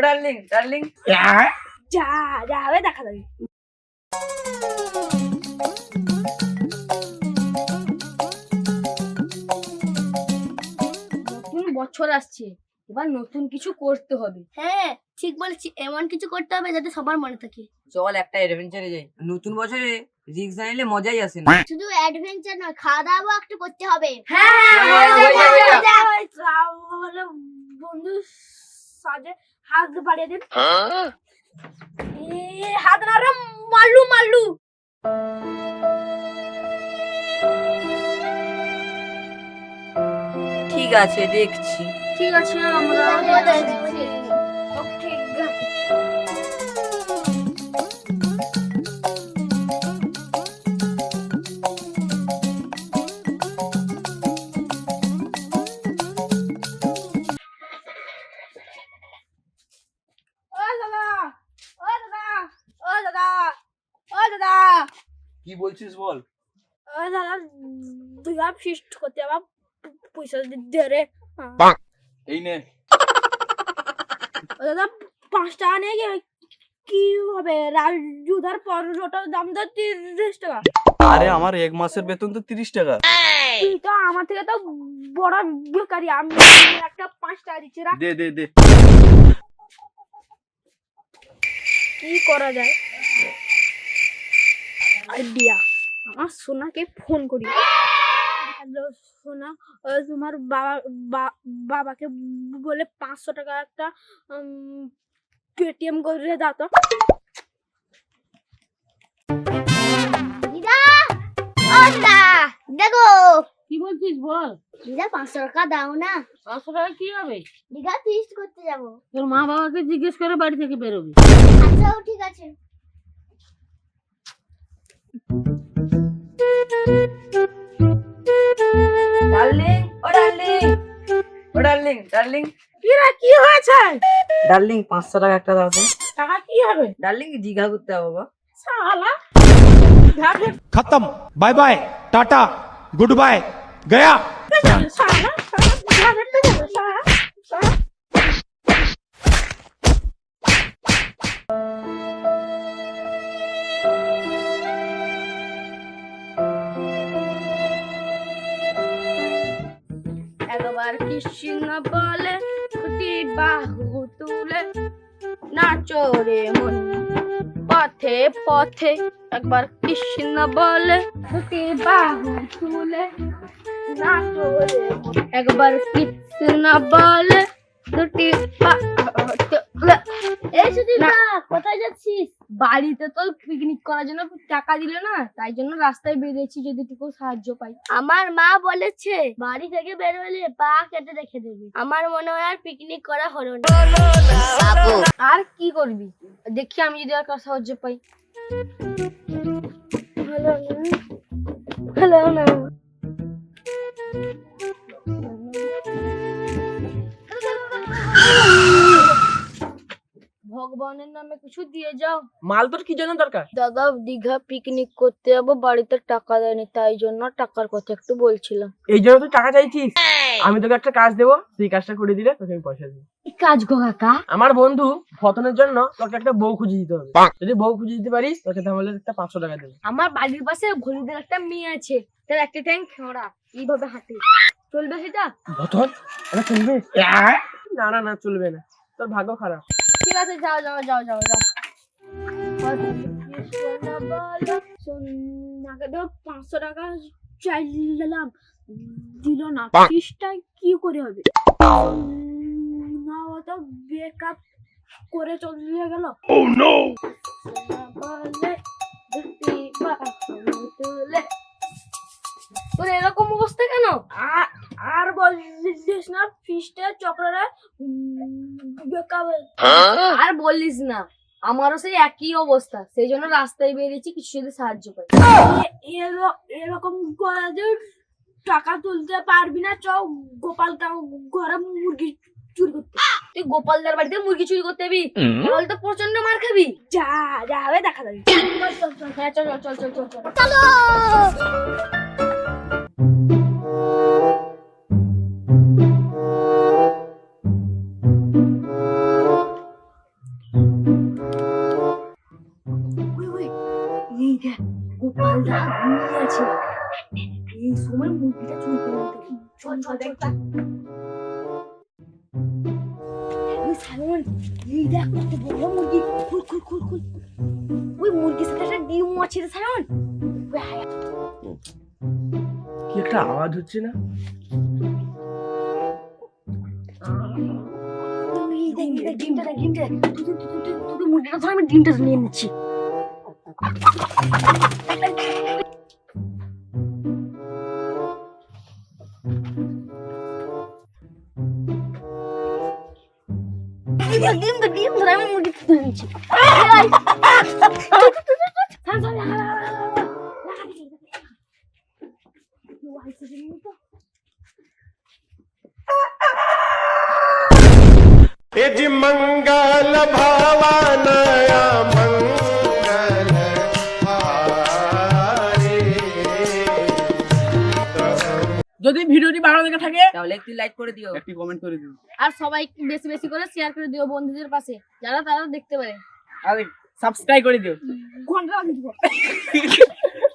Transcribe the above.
Darling darling যা যা হবে দেখা যাবে নতুন বছর আসছে এবার নতুন কিছু করতে হবে হ্যাঁ ঠিক বলেছি এমন কিছু করতে হবে যাতে সবার মনে থাকে চল একটা অ্যাডভেঞ্চারে যাই নতুন বছরে রিক্স না নিলে মজাই আসে না শুধু অ্যাডভেঞ্চার নয় খাওয়া দাওয়া একটু করতে হবে তাহলে বন্ধু সাজে হাত বাড়িয়ে দেন এ, হাত না রে মাল্লু মাল্লু ঠিক আছে দেখছি। ঠিক আছে আমরা ঠিক আছে কি বলছিস বল? ও দাদা দুই ফিস্ট করতে আমার পয়সা দে রে। এই নে। দাদা পাঁচ টাকা নিয়ে কি হবে? রাজুদার পরোটার দাম তো তিরিশ টাকা। আরে আমার এক মাসের বেতন তো তিরিশ টাকা। তুই তো আমার থেকে তো বড় বেকারি আমি একটা পাঁচ টাকা দিচ্ছি রাখ। দে দে দে। কি করা যায়? আইডিয়া। আমার সোনাকে ফোন করি। হ্যালো সোনা তোমার বাবা বাবাকে বলে পাঁচশো টাকা একটা পেটিএম করে দাও তো। দেখো কি বলছিস বল? দিদা পাঁচশো টাকা দাও না। পাঁচশো টাকা কি হবে? দিদা ফিস্ট করতে যাব। তোর মা বাবাকে জিজ্ঞেস করে বাড়ি থেকে বেরোবি। আচ্ছা ঠিক আছে। ডার্লিং ও ডার্লিং ও ডার্লিং ডার্লিং কিরা কি হয়েছে ডার্লিং পাঁচশো টাকা একটা দাও তো টাকা কি হবে ডার্লিং জিজ্ঞাসা করতে হবে বাবা শালা खत्म bye bye tata goodbye गया একবার কৃষ্ণ বলে, খুঁটি বাহু তুলে নাচো রে মন। পথে পথে একবার কৃষ্ণ বলে, খুঁটি বাহু তুলে নাচো একবার কৃষ্ণ বলে দুটি এই শুধু কোথায় যাচ্ছিস? বাড়িতে তো পিকনিক করার জন্য টাকা দিল না? তাই জন্য রাস্তায় বেরিয়েছি যদি একটু সাহায্য পাই আমার মা বলেছে বাড়ি থেকে বের হলে পা কেটে রেখে দেবে। আমার মনে হয় আর পিকনিক করা হলো না। আর কি করবি? দেখি আমি যদি আর কারও সাহায্য পাই। হলো না। হলো না। ভগবানের নামে কিছু দিয়ে যাও। মাল তোর কি জন্য দরকার? দাদা দীঘা পিকনিক করতে যাব বাড়িতে টাকা দেয়নি তাই জন্য টাকার কথা একটু বলছিলাম। এই জন্য তুই টাকা চাইছিস? আমি তোকে একটা কাজ দেবো তুই কাজটা করে দিলে তোকে আমি পয়সা দেবো। কি কাজ গো কাকা? আমার বন্ধু ফতনের জন্য তোকে একটা বউ খুঁজে দিতে হবে। যদি বউ খুঁজে দিতে পারিস তোকে তাহলে একটা পাঁচশো টাকা দেবো। আমার বাড়ির পাশে হলুদের একটা মেয়ে আছে তার একটা ট্যাঙ্ক খেঁড়া এইভাবে হাঁটে। চলবে সেটা? ফতন এটা চলবে। না না না চলবে না। তোর ভাগ্য খারাপ। ঠিক আছে যাও যাও যাও যাও যাও। পাঁচশো টাকা চাইলাম দিল না ফিসটা কি করে হবে না তো ব্রেকআপ করে চলে গেল। বলে দুটি তোর এরকম অবস্থা কেন? আর বলিস না ফিসটা চক্ররা আর বলিস না। আমারও সেই একই অবস্থা। সেই জন্য রাস্তায় বেরিয়েছি কিছু যদি সাহায্য পাই। এরকম করে যে টাকা তুলতে পারবি না চ গোপাল ঘরে মুরগি চুরি করতে। তুই গোপালদার বাড়িতে মুরগি চুরি করতে যাবি? তাহলে তো প্রচণ্ড মার খাবি। যা যা হবে দেখা যাবে। হ্যাঁ চল চল চল চল চল। চল। গোপালদা ঘুমিয়ে আছে। এই সময় মুরগিটা চুরি করে চল চল দেখ দেখ। এই দেখ কত বড় মুরগি। খুল খুল খুল খুল। ওই মুরগির সাথে একটা ডিম আছে রে সায়ন কি একটা আওয়াজ হচ্ছে না? এই দেখ এই দেখ ডিমটা ডিমটা তুই তুই তুই তুই তুই মুরগিটা ধর আমি ডিমটা নিয়ে নিচ্ছি। Girdim de benim dramımı gitsin. Sen söyle. Vay sizin burada. यजि मङ्गलभावानया मङ्गल যদি ভিডিওটি ভালো লেগে থাকে তাহলে একটি লাইক করে দিও। একটি কমেন্ট করে দিও। আর সবাই বেশি বেশি করে শেয়ার করে দিও বন্ধুদের পাশে যারা তারা দেখতে পারে। আর সাবস্ক্রাইব করে দিও। ঘণ্টা